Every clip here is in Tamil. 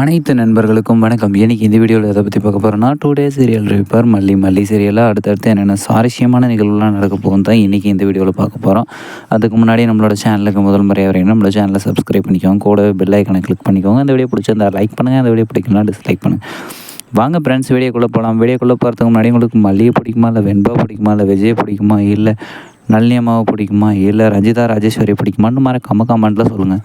அனைத்து நண்பர்களுக்கும் வணக்கம். இன்னைக்கு இந்த வீடியோவில் எதை பற்றி பார்க்க போகிறோம்னா டூ டே சீரியல் ரிப்பர் மல்லி மல்லி சீரியலாக அடுத்தடுத்து என்னென்ன சுவாரஸ்யமான நிகழ்வுலாம் நடக்க போகும் தான் இன்றைக்கி இந்த வீடியோவில் பார்க்க போகிறோம் அதுக்கு முன்னாடி நம்மளோட சேனலுக்கு முதல் முறையாக வரீங்கன்னா நம்மளோட சேனலை சப்ஸ்கிரைப் பண்ணிக்கோங்க. கூட பெல் ஐக்கனை கிளிக் பண்ணிக்கோங்க. அந்த வீடியோ பிடிச்சிருந்தா லைக் பண்ணுங்கள் அந்த வீடியோ பிடிக்கலாம் டிஸ்லைக் பண்ணுங்கள் வாங்க ஃப்ரெண்ட்ஸ் வீடியோக்குள்ளே போகலாம் வீடியோக்குள்ளே போகிறதுக்கு முன்னாடி உங்களுக்கு மல்லிகை பிடிக்குமா இல்லை வெண்பா பிடிக்குமா இல்லை விஜய் பிடிக்குமா இல்லை நளினி அம்மாவை பிடிக்குமா இல்லை ரஞ்சிதா ராஜேஸ்வரி பிடிக்குமான்னு மாதிரி கம்ம கமெண்ட்டில் சொல்லுங்கள்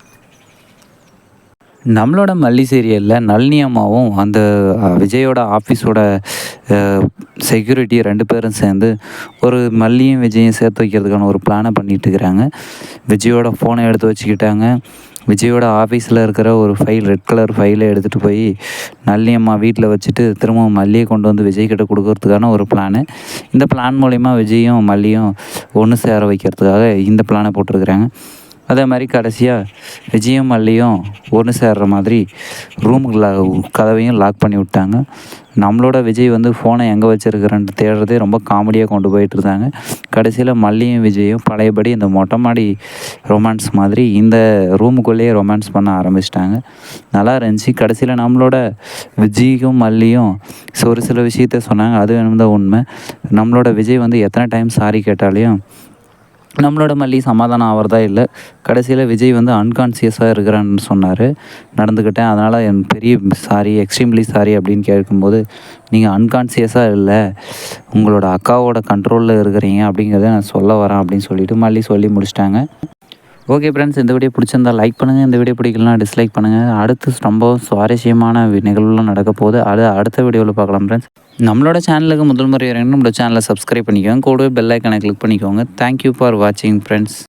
நம்மளோட மல்லி சீரியலில் நளினி அம்மாவும் அந்த விஜயோட ஆஃபீஸோட செக்யூரிட்டி ரெண்டு பேரும் சேர்ந்து ஒரு மல்லியும் விஜயும் சேர்த்து வைக்கிறதுக்கான ஒரு பிளானை பண்ணிகிட்டு இருக்கிறாங்க. விஜயோட ஃபோனை எடுத்து வச்சுக்கிட்டாங்க. விஜயோட ஆஃபீஸில் இருக்கிற ஒரு ஃபைல் ரெட் கலர் ஃபைலை எடுத்துகிட்டு போய் நல்லி அம்மா வீட்டில் வச்சுட்டு திரும்பவும் மல்லியை கொண்டு வந்து விஜய் கிட்ட கொடுக்கறதுக்கான ஒரு பிளானு இந்த பிளான் மூலிமா விஜயும் மல்லியும் ஒன்று சேர வைக்கிறதுக்காக இந்த பிளானை போட்டிருக்கிறாங்க. அதே மாதிரி கடைசியாக விஜயும் மல்லியும் ஒன்று சேர்ற மாதிரி ரூமுக்கு கதவையும் லாக் பண்ணி விட்டாங்க. நம்மளோட விஜய் வந்து ஃபோனை எங்கே வச்சுருக்கிறேன்ட்டு தேடுறதே ரொம்ப காமெடியாக கொண்டு போயிட்டு இருந்தாங்க. கடைசியில் மல்லியும் விஜயும் பழையபடி இந்த மொட்டை மாடி ரொமான்ஸ் மாதிரி இந்த ரூமுக்குள்ளேயே ரொமான்ஸ் பண்ண ஆரம்பிச்சிட்டாங்க. நல்லா இருந்துச்சு. கடைசியில் நம்மளோட விஜய்க்கும் மல்லியும் ஒரு சில விஷயத்த சொன்னாங்க. அது வேணும் தான் உண்மை. நம்மளோட விஜய் வந்து எத்தனை டைம் சாரி கேட்டாலையும் நம்மளோட மல்லி சமாதானம் ஆகிறதா இல்லை. கடைசியில் விஜய் வந்து அன்கான்சியஸாக இருக்கிறான்னு சொன்னார். நடந்துக்கிட்டேன் அதனால் என் பெரிய சாரி எக்ஸ்ட்ரீம்லி சாரி அப்படின்னு கேட்கும்போது நீங்கள் அன்கான்சியஸாக இல்லை. உங்களோட அக்காவோட கண்ட்ரோலில் இருக்கிறீங்க. அப்படிங்கிறத நான் சொல்ல வரேன் அப்படின்னு சொல்லிட்டு மல்லி சொல்லி முடிச்சிட்டாங்க. ஓகே ஃப்ரெண்ட்ஸ் இந்த வீடியோ பிடிச்சிருந்தா லைக் பண்ணுங்கள் இந்த வீடியோ பிடிக்கலாம் டிஸ்லைக் பண்ணுங்கள் அடுத்து ரொம்ப சுவாரஸ்யமான நிகழ்வுலாம் நடக்க போகுது. அது அடுத்த வீடியோவில் பார்க்கலாம் ஃப்ரெண்ட்ஸ் நம்மளோட சேனலுக்கு முதல் முறை நம்மளோட சேனலை சப்ஸ்கிரைப் பண்ணிக்கோங்க. கூடவே பெல் ஐக்கனை கிளிக் பண்ணிக்கோங்க. தேங்க்யூ ஃபார் வாட்சிங் ஃப்ரெண்ட்ஸ்